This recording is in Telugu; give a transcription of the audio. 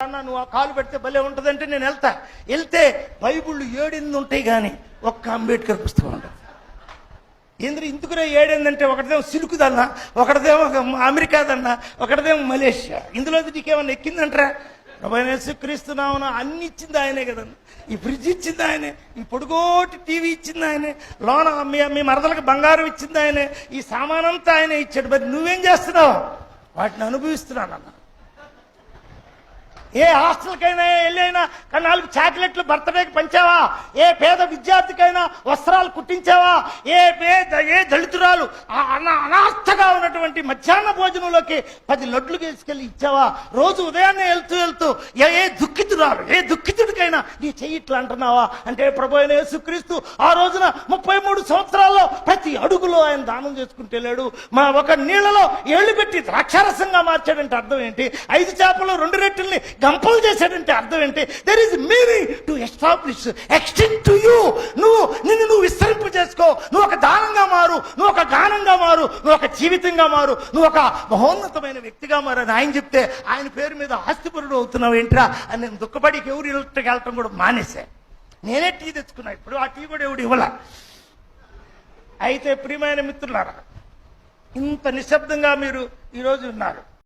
నువ్వు ఆ కాలు పెడితే భలే ఉంటుందంటే నేను వెళ్తా. వెళ్తే బైబుల్ ఏడింది ఉంటాయి కానీ ఒక్క అంబేద్కర్ పుస్తకం ఉండదు. ఎందుకు ఇందుకునే ఏడేందంటే ఒకటిదేమో సిలుకుదన్నా ఒకటిదేమో అమెరికాదన్నా ఒకటిదేమో మలేషియా. ఇందులో నీకేమన్నా ఎక్కిందంటరా? క్రీస్తున్నామన అన్ని ఇచ్చింది ఆయనే కదన్నా. ఈ ఫ్రిడ్జ్ ఇచ్చింది ఆయనే ఈ పొడుగోటి టీవీ ఇచ్చింది ఆయనే లోన మీ మీ మరదలకు బంగారం ఇచ్చింది ఆయనే ఈ సామానంతా ఆయనే ఇచ్చాడు. మరి నువ్వేం చేస్తున్నావు? వాటిని అనుభవిస్తున్నానన్నా. ఏ హాస్టల్కైనా వెళ్ళైనా నాలుగు చాక్లెట్లు బర్త్డేకి పంచావా? ఏ పేద విద్యార్థికైనా వస్త్రాలు కుట్టించావా? ఏ పేద ఏ దళితురాలు ఆ ఉన్నటువంటి మధ్యాహ్న భోజనంలోకి పది లడ్లు తీసుకెళ్ళి ఇచ్చావా? రోజు ఉదయాన్నే వెళ్తూ వెళ్తూ ఏ ఏ దుఃఖితురాలు ఏ దుఃఖితుడికైనా నీ చెయ్యి ఇట్లా అంటున్నావా? అంటే ప్రభు అయిన యేసుక్రీస్తు ఆ రోజున ముప్పై మూడు సంవత్సరాల్లో ప్రతి అడుగులో ఆయన దానం చేసుకుంటూ వెళ్ళాడు. మా ఒక నీళ్ళలో ఏళ్ళు పెట్టి ద్రాక్షారసంగా మార్చాడంటే అర్థం ఏంటి? ఐదు చేపలు రెండు రెట్టుల్ని గంపలు చేశాడంటే అర్థం ఏంటి? There is meaning to establish extend to you నువ్వు నిన్ను నువ్వు విస్తరింపు చేసుకో. నువ్వు ఒక దానంగా మారు. నువ్వు ఒక గానంగా మారు. నువ్వు ఒక జీవితంగా మారు. నువ్వు ఒక మహోన్నతమైన వ్యక్తిగా మారు అని ఆయన చెప్తే ఆయన పేరు మీద ఆస్తిపరుడు అవుతున్నావు ఏంట్రా? అని నేను దుఃఖపడికి ఎవరు వెళ్ళటం కూడా మానేసా నేనే టీ తెచ్చుకున్నా. ఇప్పుడు ఆ టీ కూడా ఎవడు ఇవ్వాల. అయితే ప్రియమైన మిత్రులారా ఇంత నిశ్శబ్దంగా మీరు ఈరోజు ఉన్నారు.